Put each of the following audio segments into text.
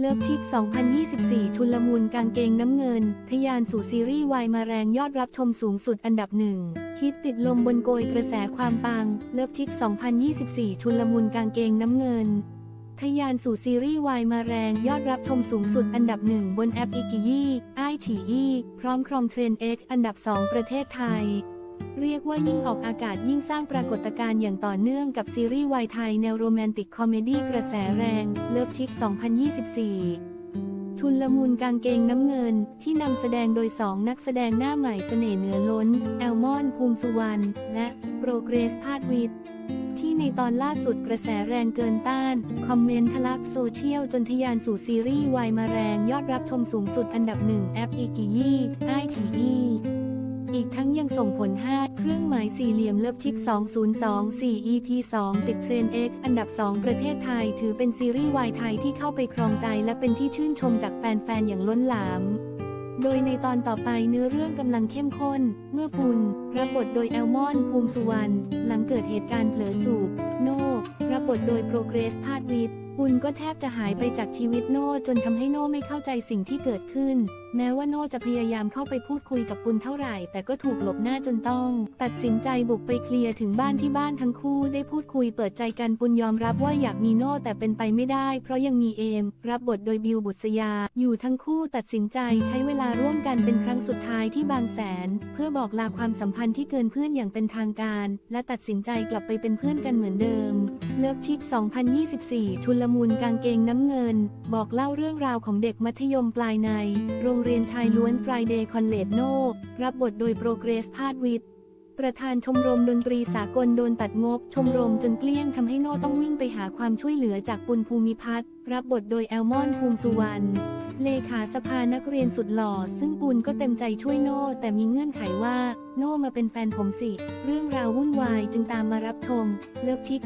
เลิฟชิค2024 ชุนลมุนกางเกงน้ำเงินทะยานสู่ซีรีส์วายมาแรงยอดรับชมสูงสุดอันดับหนึ่งฮิตติดลมบนโกยกระแสความปัง เลิฟชิค2024 ชุนลมุนกางเกงน้ำเงินทะยานสู่ซีรีส์วายมาแรงยอดรับชมสูงสุดอันดับหนึ่งบนแอปอีกิยี่ไอฉีอีพร้อมครองเทรนด์ X อันดับ 2 ประเทศไทย เรียกว่ายิ่งออกอากาศยิ่งสร้างปรากฏการณ์อย่างต่อเนื่องกับซีรีส์วายไทยแนวโรแมนติกคอมเมดี้กระแสแรง เลิฟชิค2024ชุนละมุนกางเกงน้ำเงินที่นำแสดงโดยสองนักแสดงหน้าใหม่เสน่ห์เหนือล้น แอลมอนภูมิสุวรรณและโปรเกรสพาดวิทย์ที่ในตอนล่าสุดกระแสแรงเกินต้าน คอมเมนต์ทะลักโซเชียลจนทะยานสู่ซีรีส์วายมาแรงยอดรับชมสูงสุดอันดับหนึ่งแอปอีกิยี่ไอฉีอี อีกทั้งยังส่งผล 5 เครื่องหมายสี่เหลี่ยมเลิฟชิค2024 EP 2 ติดเทรนด์ X อันดับ 2 ประเทศไทย ถือเป็นซีรีส์วายไทยที่เข้าไปครองใจและเป็นที่ชื่นชมจากแฟนๆ อย่างล้นหลาม โดยในตอนต่อไปเนื้อเรื่องกำลังเข้มข้น เมื่อปุณรับบทโดยแอลมอน ภูมิสุวรรณ หลังเกิดเหตุการณ์เผลอจูบ โน บทโดยโปรเกรสพาดวิทย์ปุณก็แทบจะหายไปจากชีวิตโน่จนทำให้โน่ไม่เข้าใจสิ่งที่เกิดขึ้น แม้ว่าโน่จะพยายามเข้าไปพูดคุยกับปุณเท่าไหร่ แต่ก็ถูกหลบหน้าจนต้อง ตัดสินใจบุกไปเคลียร์ถึงบ้านที่บ้านทั้งคู่ได้พูดคุยเปิดใจกันปุณยอมรับว่าอยากมีโน่แต่เป็นไปไม่ได้ เพราะยังมีเอม รับบทโดยบิวบุษยา อยู่ทั้งคู่ตัดสินใจใช้เวลาร่วมกันเป็นครั้งสุดท้ายที่บางแสน เพื่อบอกลาความสัมพันธ์ที่เกินเพื่อนอย่างเป็นทางการ และตัดสินใจกลับไปเป็นเพื่อนกันเหมือนเดิม เลิกชิค2024 ชุลมุนกางเกงน้ำเงิน บอกเล่าเรื่องราวของเด็กมัธยมปลายใน โรงเรียนชายล้วน Friday c o n l e g e โนรับบทโดยโปรเกรสพาดวิทย์ประธานชมรมดนตรีสากลโดนตัดงบ ชมรมจนเกลี้ยงทำให้โน่ต้องวิ่งไปหาความช่วยเหลือจากปุณภูมิพัฒน์รับบทโดยแอลมอนภูมิสุวรรณ เลขาสภานักเรียนสุดหล่อ ซึ่งปุณก็เต็มใจช่วยโน่ แต่มีเงื่อนไขว่า โน่มาเป็นแฟนผมสิ เรื่องราววุ่นวายจึงตามมารับชม เลิฟชิค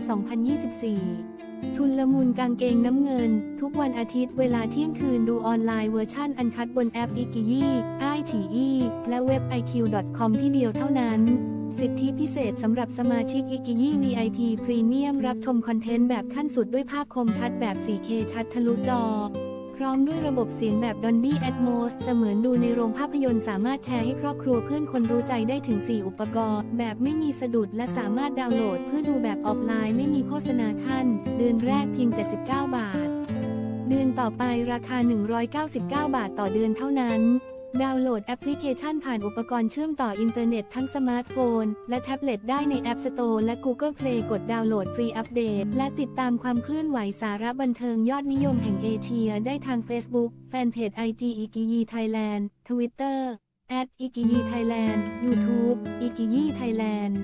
2024ชุนละมุนกางเกงน้ำเงิน ทุกวันอาทิตย์เวลาเที่ยงคืนดูออนไลน์เวอร์ชันอันคัดบนแอปอีกิยี่ไอฉีอีและเว็บ iq.com ที่เดียวเท่านั้นสิทธิพิเศษสำหรับสมาชิกอีกิยี่ VIP พรีเมียมรับชมคอนเทนต์แบบขั้นสุดด้วยภาพคมชัดแบบ 4K ชัดทะลุจอ พร้อมด้วยระบบเสียงแบบ Dolby Atmos เสมือนดูในโรงภาพยนตร์สามารถแชร์ให้ครอบครัวเพื่อนคนรู้ใจได้ถึง 4 อุปกรณ์ แบบไม่มีสะดุดและสามารถดาวน์โหลดเพื่อดูแบบออฟไลน์ไม่มีโฆษณาขั้น เดือนแรกเพียง 79 บาท เดือนต่อไปราคา 199 บาทต่อเดือนเท่านั้น ดาวน์โหลดแอปพลิเคชันผ่านอุปกรณ์เชื่อมต่ออินเทอร์เน็ตทั้งสมาร์ทโฟน และแท็บเล็ตได้ใน App Store และ Google Play กดดาวน์โหลดฟรีอัปเดต และติดตามความเคลื่อนไหวสาระบันเทิงยอดนิยมแห่งเอเชียได้ทาง Facebook แฟนเพจ IG อีกิยีไทยแลนด์ทวิตเตอร์แอดอีกิยีไทยแลนด์ YouTube อีกิยีไทยแลนด์